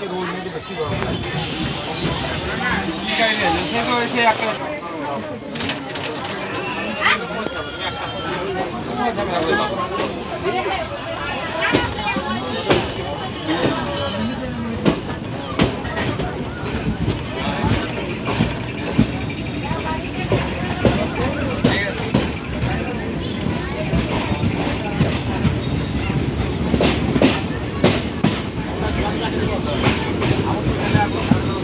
আজকে রোল মধ্যে বেশি গরম লাগছে কি 아무튼